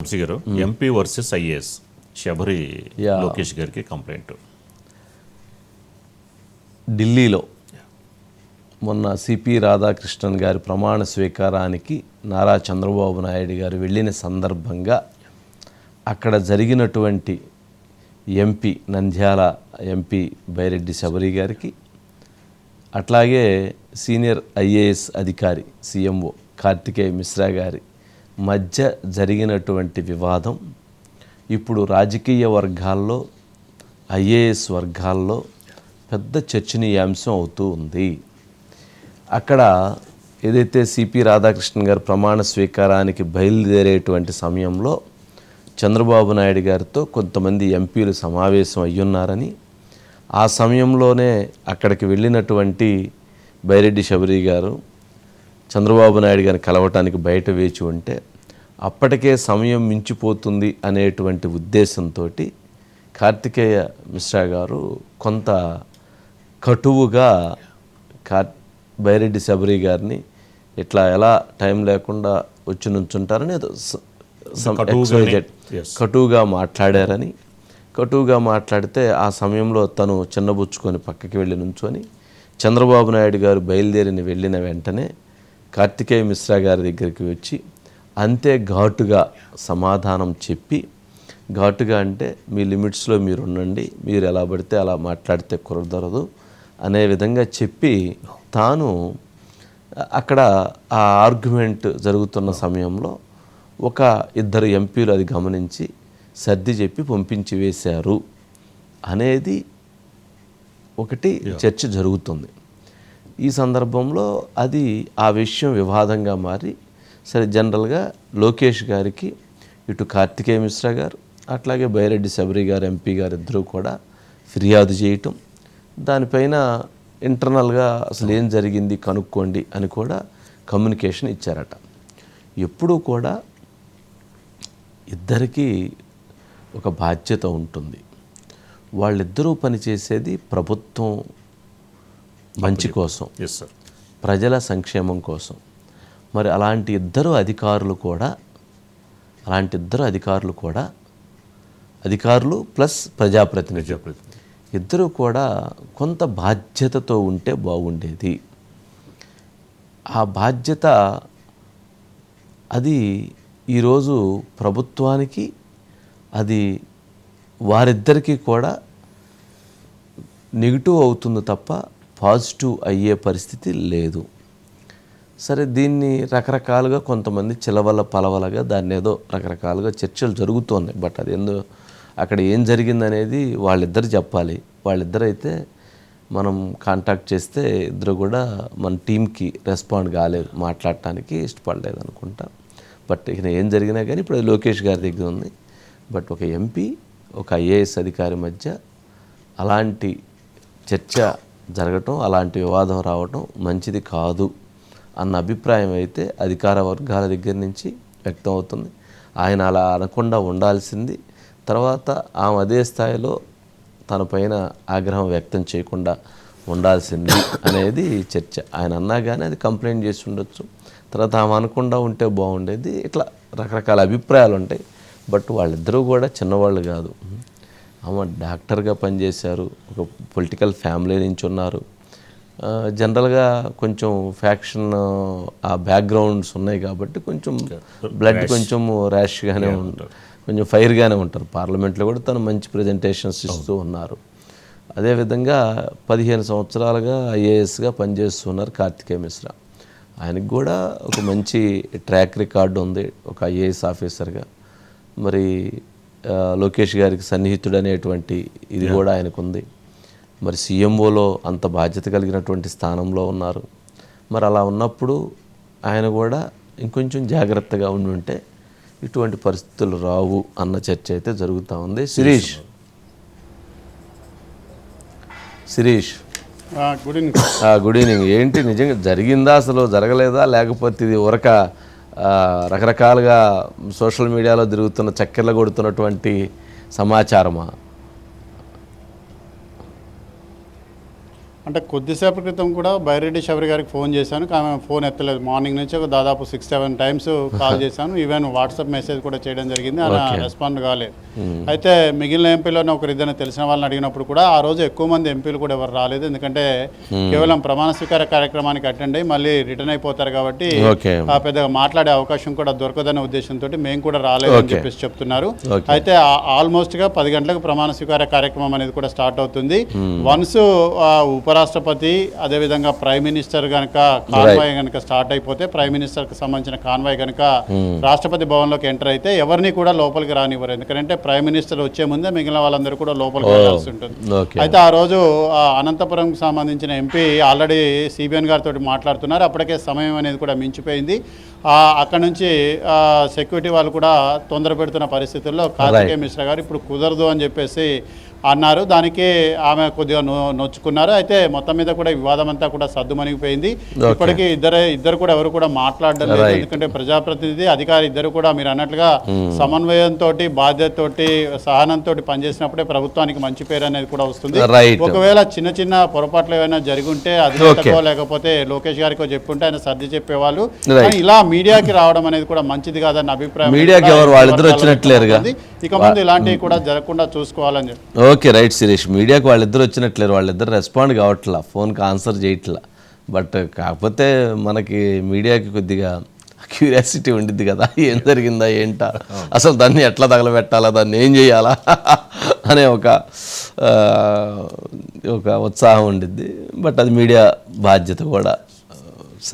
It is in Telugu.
వంశీ గారు MP versus IAS Sabari. Lokesh గారికి కంప్లైంట్ ఢిల్లీలో మొన్న సిపి రాధాకృష్ణన్ గారి ప్రమాణ స్వీకారానికి నారా చంద్రబాబు నాయుడు గారు వెళ్ళిన సందర్భంగా అక్కడ జరిగినటువంటి ఎంపీ నంద్యాల ఎంపీ బైరెడ్డి శబరి గారికి అట్లాగే సీనియర్ ఐఏఎస్ అధికారి సీఎంఓ కార్తికేయ మిశ్రా గారి మధ్య జరిగినటువంటి వివాదం ఇప్పుడు రాజకీయ వర్గాల్లో ఐఏఎస్ వర్గాల్లో పెద్ద చర్చనీయాంశం అవుతూ ఉంది. అక్కడ ఏదైతే సిపి రాధాకృష్ణన్ గారు ప్రమాణ స్వీకారానికి బయలుదేరేటువంటి సమయంలో చంద్రబాబు నాయుడు గారితో కొంతమంది ఎంపీలు సమావేశం అయ్యున్నారని ఆ సమయంలోనే అక్కడికి వెళ్ళినటువంటి బైరెడ్డి శబరి గారు చంద్రబాబు నాయుడు గారిని కలవటానికి బయట వేచి ఉంటే అప్పటికే సమయం మించిపోతుంది అనేటువంటి ఉద్దేశంతో కార్తికేయ మిశ్రా గారు కొంత కటువుగా కార్ బైరెడ్డి శబరి గారిని ఇట్లా ఎలా టైం లేకుండా వచ్చి నుంచుంటారని. కటువుగా మాట్లాడారని కటువుగా మాట్లాడితే ఆ సమయంలో తను చిన్నబుచ్చుకొని పక్కకి వెళ్ళి నుంచొని చంద్రబాబు నాయుడు గారు బయలుదేరిని వెళ్ళిన వెంటనే కార్తికేయ మిశ్రా గారి దగ్గరికి వచ్చి అంతే ఘాటుగా సమాధానం చెప్పి ఘాటుగా అంటే మీ లిమిట్స్లో మీరు ఉండండి మీరు ఎలా పడితే అలా మాట్లాడితే కుదరదు అనే విధంగా చెప్పి తాను అక్కడ ఆ ఆర్గ్యుమెంట్ జరుగుతున్న సమయంలో ఒక ఇద్దరు ఎంపీలు అది గమనించి సర్ది చెప్పి పంపించి వేశారు. అనేది ఒకటి చర్చ జరుగుతుంది. ఈ సందర్భంలో అది ఆ విషయం వివాదంగా మారి సరే జనరల్గా లోకేష్ గారికి ఇటు కార్తికేయ మిశ్రా గారు అట్లాగే బైరెడ్డి శబరి గారు ఎంపీ గారు ఇద్దరూ కూడా ఫిర్యాదు చేయటం దానిపైన ఇంటర్నల్గా అసలు ఏం జరిగింది కనుక్కోండి అని కూడా కమ్యూనికేషన్ ఇచ్చారట. ఎప్పుడూ కూడా ఇద్దరికీ ఒక బాధ్యత ఉంటుంది. వాళ్ళిద్దరూ పనిచేసేది ప్రభుత్వం మంచి కోసం. ప్రజల సంక్షేమం కోసం. మరి అలాంటి ఇద్దరు అధికారులు కూడా అలాంటి ఇద్దరు అధికారులు కూడా అధికారులు ప్లస్ ప్రజాప్రతినిధి ఇద్దరు కూడా కొంత బాధ్యతతో ఉంటే బాగుండేది. ఆ బాధ్యత అది ఈరోజు ప్రభుత్వానికి అది వారిద్దరికీ కూడా నెగిటివ్ అవుతుంది తప్ప పాజిటివ్ అయ్యే పరిస్థితి లేదు. సరే దీన్ని రకరకాలుగా కొంతమంది చిలవల పలవలగా దాన్ని ఏదో రకరకాలుగా చర్చలు జరుగుతున్నాయి బట్ అది ఎందు అక్కడ ఏం జరిగిందనేది వాళ్ళిద్దరు చెప్పాలి. వాళ్ళిద్దరు అయితే మనం కాంటాక్ట్ చేస్తే ఇద్దరు కూడా మన టీంకి రెస్పాండ్ కాలేదు. మాట్లాడటానికి ఇష్టపడలేదు అనుకుంటా. బట్ ఇక ఏం జరిగినా కానీ ఇప్పుడు లోకేష్ గారి దగ్గర ఉంది. బట్ ఒక ఎంపీ ఒక ఐఏఎస్ అధికారి మధ్య అలాంటి చర్చ జరగటం అలాంటి వివాదం రావటం మంచిది కాదు అన్న అభిప్రాయం అయితే అధికార వర్గాల దగ్గర నుంచి వ్యక్తం అవుతుంది. ఆయన అలా అనకుండా ఉండాల్సింది. తర్వాత ఆమె అదే స్థాయిలో తన పైన ఆగ్రహం వ్యక్తం చేయకుండా ఉండాల్సింది అనేది చర్చ. ఆయన అన్నా కానీ అది కంప్లైంట్ చేసి ఉండొచ్చు. తర్వాత ఆమె అనకుండా ఉంటే బాగుండేది. ఇట్లా రకరకాల అభిప్రాయాలు ఉంటాయి. బట్ వాళ్ళిద్దరూ కూడా చిన్నవాళ్ళు కాదు. ఆమె డాక్టర్గా పనిచేశారు. ఒక పొలిటికల్ ఫ్యామిలీ నుంచి ఉన్నారు జనరల్గా కొంచెం ఫ్యాక్షన్ ఆ బ్యాక్గ్రౌండ్స్ ఉన్నాయి కాబట్టి కొంచెం బ్లడ్ కొంచెం ర్యాష్గానే ఉంటారు. కొంచెం ఫైర్గానే ఉంటారు. పార్లమెంట్లో కూడా తను మంచి ప్రజెంటేషన్స్ ఇస్తూ ఉన్నారు. అదేవిధంగా పదిహేను సంవత్సరాలుగా ఐఏఎస్గా పనిచేస్తున్నారు కార్తికేయ మిశ్రా. ఆయనకు కూడా ఒక మంచి ట్రాక్ రికార్డు ఉంది. ఒక ఐఏఎస్ ఆఫీసర్గా. మరి లోకేష్ గారికి సన్నిహితుడు అనేటువంటి ఇది కూడా ఆయనకు ఉంది మరి సీఎంఓలో అంత బాధ్యత కలిగినటువంటి స్థానంలో ఉన్నారు. మరి అలా ఉన్నప్పుడు ఆయన కూడా ఇంకొంచెం జాగ్రత్తగా ఉండి ఉంటే ఇటువంటి పరిస్థితులు రావు అన్న చర్చ అయితే జరుగుతూ ఉంది. Sirish. Sirish. Good evening. Good evening. ఏంటి నిజంగా జరిగిందా అసలు జరగలేదా లేకపోతే ఇది ఉరక రకరకాలుగా సోషల్ మీడియాలో తిరుగుతున్న చక్కెర్లు కొడుతున్నటువంటి సమాచారమా? అంటే కొద్దిసేపటి క్రితం కూడా బైరెడ్డి శబరి గారికి ఫోన్ చేశాను. కానీ ఫోన్ ఎత్తలేదు. మార్నింగ్ నుంచి ఒక దాదాపు సిక్స్ సెవెన్ టైమ్స్ కాల్ చేశాను. ఈవెన్ వాట్సాప్ మెసేజ్ కూడా చేయడం జరిగింది. ఆయన రెస్పాండ్ కాలేదు. అయితే మిగిలిన ఎంపీలోనే ఒకరిద్దరిని తెలిసిన వాళ్ళని అడిగినప్పుడు కూడా ఆ రోజు ఎక్కువ మంది ఎంపీలు కూడా ఎవరు రాలేదు. ఎందుకంటే కేవలం ప్రమాణ స్వీకార కార్యక్రమానికి అటెండ్ అయ్యి మళ్ళీ రిటర్న్ అయిపోతారు కాబట్టి ఆ పెద్దగా మాట్లాడే అవకాశం కూడా దొరకదనే ఉద్దేశంతో మేము కూడా రాలేదు అని చెప్పేసి చెప్తున్నారు. అయితే ఆల్మోస్ట్గా పది గంటలకు ప్రమాణ స్వీకార కార్యక్రమం అనేది కూడా స్టార్ట్ అవుతుంది. వన్స్ ఉపరాష్ట్రపతి అదేవిధంగా ప్రైమ్ మినిస్టర్ గనక కాన్వాయ్ గనక స్టార్ట్ అయిపోతే ప్రైమ్ మినిస్టర్కి సంబంధించిన కాన్వాయ్ గనక రాష్ట్రపతి భవన్లోకి ఎంటర్ అయితే ఎవరిని కూడా లోపలికి రానివ్వరు. ఎందుకంటే ప్రైమ్ మినిస్టర్ వచ్చే ముందే మిగిలిన వాళ్ళందరూ కూడా లోపలికి వెళ్ళాల్సి ఉంటుంది. అయితే ఆ రోజు ఆ, అనంతపురంకి సంబంధించిన ఎంపీ ఆల్రెడీ సిబిఎన్ గారితో మాట్లాడుతున్నారు. అప్పటికే సమయం అనేది కూడా మించిపోయింది. ఆ, అక్కడ నుంచి సెక్యూరిటీ వాళ్ళు కూడా తొందర పెడుతున్న పరిస్థితుల్లో కార్తికేయ మిశ్రా గారు ఇప్పుడు కుదరదు అని చెప్పేసి అన్నారు. దానికి ఆమె కొద్దిగా నొచ్చుకున్నారు. అయితే మొత్తం మీద కూడా వివాదం అంతా కూడా సద్దుమణిగిపోయింది. ఇప్పటికీ ఇద్దరే ఇద్దరు కూడా ఎవరు కూడా మాట్లాడడం లేదు. ఎందుకంటే ప్రజాప్రతినిధి అధికారి ఇద్దరు కూడా మీరు అన్నట్లుగా సమన్వయంతో బాధ్యతతోటి సహనంతో పనిచేసినప్పుడే ప్రభుత్వానికి మంచి పేరు అనేది కూడా వస్తుంది. ఒకవేళ చిన్న చిన్న పొరపాట్లు ఏమైనా జరిగి ఉంటే అధినేతకో లేకపోతే లోకేష్ గారికో చెప్పుంటే ఆయన సర్ది చెప్పేవాళ్ళు. ఇలా మీడియాకి రావడం అనేది కూడా మంచిది కాదన్న అభిప్రాయం మీడియాకి ఎవరు వాళ్ళిద్దరు. ఇక ముందు ఇలాంటివి కూడా జరగకుండా చూసుకోవాలని చెప్పి. ఓకే రైట్ శిరీష్ మీడియాకి వాళ్ళిద్దరు వచ్చినట్లేరు వాళ్ళిద్దరు రెస్పాండ్ కావట్లా ఫోన్కి ఆన్సర్ చేయట్లా. బట్ కాకపోతే మనకి మీడియాకి కొద్దిగా క్యూరియాసిటీ ఉండిద్ది కదా ఏం జరిగిందా ఏంటా? అసలు దాన్ని ఎట్లా తగలబెట్టాలా దాన్ని ఏం చేయాలా అనే ఒక ఒక ఉత్సాహం ఉండిద్ది. బట్ అది మీడియా బాధ్యత కూడా.